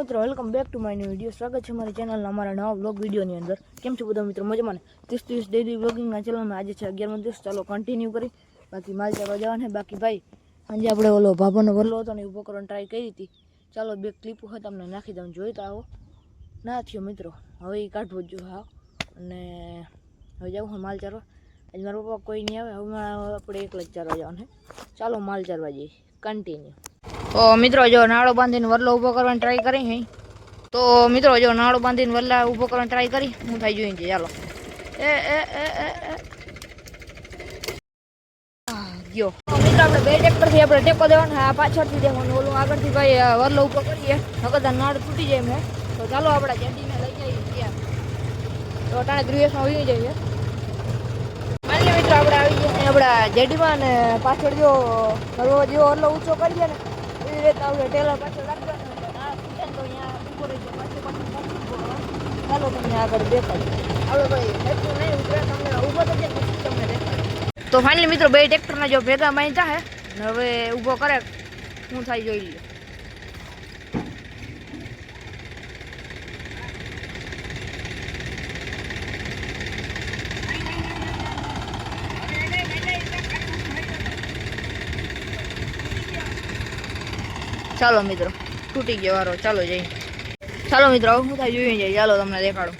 મિત્રો welcome back to my new video સ્વાગત છે મારી ચેનલના અમારા નવા બ્લોગ વિડીયોની અંદર. કેમ છો બધા મિત્રો? મજામાં ને? ત્રીસ ત્રીસ ડેલી બ્લોગિંગના ચેનલમાં આજે છે અગિયારમો દિવસ. ચાલો કન્ટિન્યુ કરી. બાકી માલ ચાલો જવાને બાકી ભાઈ આજે આપણે ઓલો ભાભાનો વરલો હતો ને ઊભો ટ્રાય કરી હતી. ચાલો બે ક્લિપ હોય તમને નાખી દઉં. જોઈતા આવો. ના થયો મિત્રો. હવે એ કાઢવો જ હા. અને હવે જવું હોય માલ ચારવા આજે મારા પપ્પા કોઈ નહીં આવે. હવે આપણે એકલા જ ચારવા જવાનું ચાલો માલ ચારવા જઈએ. કન્ટિન્યુ તો મિત્રો જો નાળો બાંધીને વરલો ઊભો કરવાની ટ્રાય કરી હે. તો મિત્રો જો નાળો બાંધીને વરલા ઊભો કરવાની ટ્રાય કરી, હું થઈ જોઈ છે ચાલો એ એ એ ગયો. મિત્રો આપણે બે ટેક્ટરથી આપણે ટેકો દેવાનો, આ પાછળથી દેવાનું, ઓલું આગળથી ભાઈ વરલો ઊભો કરીએ. નકર નાળ તૂટી જાય મેં તો ચાલો આપણે જેડીને લઈ જઈએ ત્યાં. તો અટાણે ધ્રુવેશમાં આવી જઈએ. માન્ય મિત્રો, આપણે આવી ગયા આપણા જેડીમાં ને પાછળ જો હલવો જેવો હલ્લો ઊંચો કરીએ ને તો અહીંયા. ચાલો તમે આગળ દેખાય આપણે ભાઈ નહીં, ઉતરે તમને, ઊભો થઈ જાય તો ફાઇનલી મિત્રો, બે ટ્રેક્ટરના જો ભેગા માઈ હે હવે ઊભો કરે, શું થાય જોઈ લ્યો. ચાલો મિત્રો, તૂટી ગયો વારો. ચાલો જઈ ચાલો મિત્રો હવે થાય જોઈએ. જાય ચાલો તમને દેખાડું.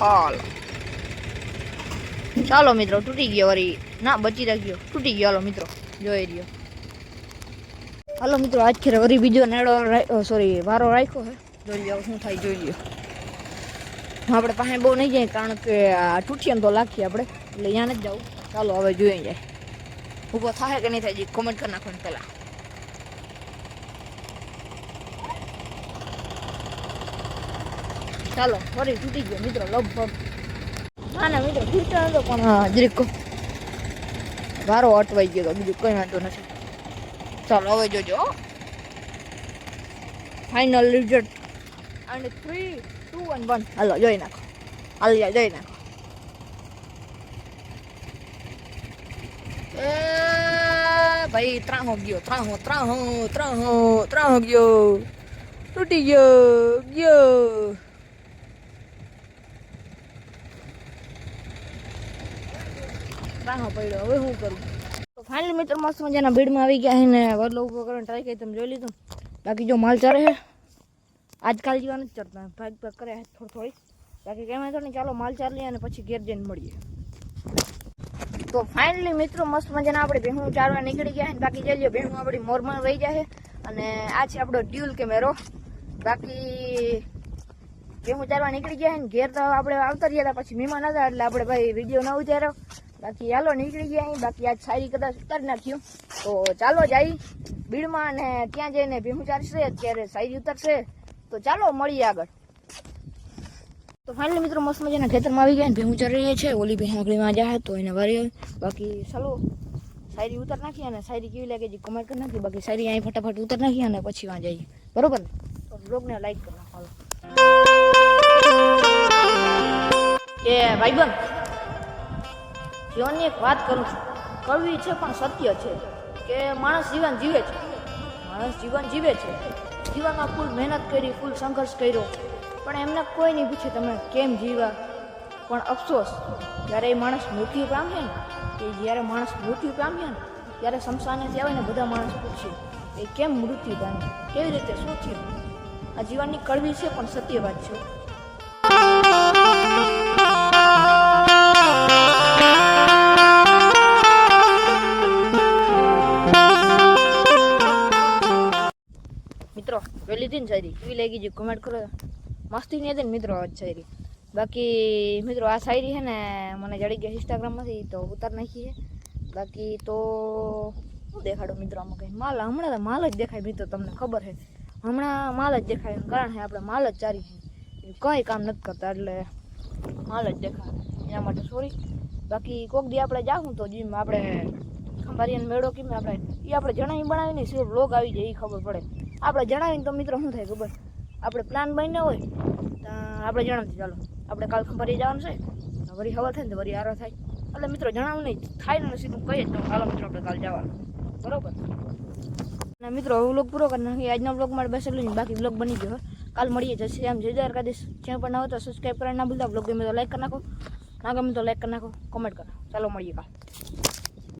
હાલ. ચાલો મિત્રો, તૂટી ગયો વળી ના, બચી રાખ્યો. તૂટી ગયો. હાલો મિત્રો, જોઈ રહ્યો. હાલો મિત્રો આજ ખેર વળી બીજો નેડો સોરી વારો રાખ્યો હે જોઈ લો શું થાય જોઈ લ્યો. આપણે પાસે બહુ નહીં જાય કારણ કે આ તૂટીએ તો લાખીએ આપણે એટલે અહીંયા નથી જવું. ચાલો, હવે જોઈ જાય. ઊભો થાય કે નહીં થાય કોમેન્ટ કરી નાખો પહેલાં ચાલો ફરી તૂટી ગયો મિત્રો લગભગ ના ના મિત્રો તૂટતો નતો પણ જરીક વારો અટવાઈ ગયો બીજું કંઈ વાંધો નથી ચાલો હવે જોજો ફાઇનલ રિઝલ્ટ અને થ્રી ટુ વન વન હાલો જોઈ નાખો હાલ જોઈ નાખો એ ભાઈ ત્રાહો ગયો ત્રાહો ત્રાહો ત્રાહો ત્રાહો ગયો તૂટી ગયો ગયો ત્રાહો પડ્યો હવે શું કરું તો ફાઇનલી મિત્રો મસ્ત મજાના ભીડમાં આવી ગયા છે ને વરલો ઊભો કરવાનો ટ્રાય કરી તમે જોઈ લીધું બાકી જો માલ ચરે છે આજકાલ જેવા નથી ચરતા ભાગ ભાગ કરે છે થોડી થોડી બાકી કંઈ વાંધો નહીં ચાલો માલ ચાર લઈએ અને પછી ઘેર જઈને મળીએ તો ફાઇનલી મિત્રો મસ્ત મજાના આપણે ભેહું ચારવા નીકળી ગયા બાકી બાકી જઈએ ભેહું આપણી મોરમાં વહી જાય અને આ છે આપણો ડ્યુલ કેમેરો બાકી ભેહું ચારવા નીકળી ગયા ને ઘેર તો આપણે આવતા રહ્યા હતા, પછી મહેમાન હતા એટલે આપણે ભાઈ વીડિયો ન ઉતાર્યો. બાકી હાલો નીકળી ગયા અહીં બાકી આજ સારી કદાચ ઉતારી નાખ્યું. તો ચાલો જઈ બીડમાં અને ત્યાં જઈને ભેહું ચારશે અત્યારે સારી ઉતરશે. તો ચાલો મળીએ આગળ. તો ફાઇનલી મિત્રો મસ્ત મજાના ખેતરમાં આવી ગયા ને ભેહું ચડી રહ્યા છે. ઓલી ભેહ આગળમાં જાય તો એને વારી બાકી ચાલો, શાયરી ઉતર નાખી અને શાયરી કેવી લાગે છે કમેન્ટ કરી નાખી બાકી શાયરી અહીં ફટાફટ ઉતર નાખી અને પછી વાં જઈએ બરોબર? ને તો બ્લોગને લાઈક કરી નાખો. કે ભાઈબંધ, જીવનની એક વાત કરું છું. કડવી છે પણ સત્ય છે. કે માણસ જીવન જીવે છે. માણસ જીવન જીવે છે. જીવનમાં ફૂલ મહેનત કરી, ફૂલ સંઘર્ષ કર્યો. પણ એમને કોઈ નહીં પૂછે તમે કેમ જીવા પણ અફસોસ, જ્યારે એ માણસ મૃત્યુ પામે ને કે જ્યારે માણસ મૃત્યુ પામે ને, ત્યારે શમશાનેથી આવે ને બધા માણસ પૂછે, એ કેમ મૃત્યુ પામે કેવી રીતે? શું થયું? આ જીવનની કડવી છે, પણ સત્ય વાત છે. મિત્રો જોઈ દિન સારી કેવી લાગી? છે કમેન્ટ કરો. મસ્તી નહીં હતી ને મિત્રો આ શાયરી બાકી મિત્રો આ શાયરી છે ને મને જડી ગઈ ઇન્સ્ટાગ્રામમાંથી તો ઉતાર નાખી છે બાકી તો શું દેખાડો મિત્રો આમાં કંઈ. માલ, હમણાં તો માલ જ દેખાય મિત્રો, તમને ખબર છે હમણાં માલ જ દેખાય એનું કારણ છે આપણે માલ જ ચારી છે કંઈ કામ નથી કરતા, એટલે માલ જ દેખાય. એના માટે સોરી બાકી કોક દી આપણે જાઉં તો જીમ, આપણે ખંભારિયાનો મેળો કેમ, આપણે એ આપણે જણાવી બનાવીને સિર્ફ લોગ આવી જાય એ ખબર પડે. આપણે જણાવીને તો મિત્રો શું થાય ખબર? આપણે પ્લાન બન્યો હોય, તો આપણે જણાવતી ચાલો. આપણે કાલ ફરી જવાનું છે. વળી હવા થાય ને વળી આરો થાય. એટલે મિત્રો જણાવું નહીં, થાય ને સીધું કહીએ તો હાલો મિત્રો આપણે કાલ જવાનું. બરોબર? અને મિત્રો વ્લોગ પૂરો કરી નાખીએ. આજના વ્લોગ માટે બસ જ બાકી વ્લોગ બની ગયો કાલ મળીએ જશે. આમ જય દ્વારકાધીશ. જ્યાં પણ ના હોય તો સબસ્ક્રાઈબ કરવાનું ના ભૂલતા વ્લોગ ગમે તો લાઈક કરી નાખો. ના ગમે તો લાઈક કરી નાખો. કોમેન્ટ કરો ચાલો મળીએ કાલ.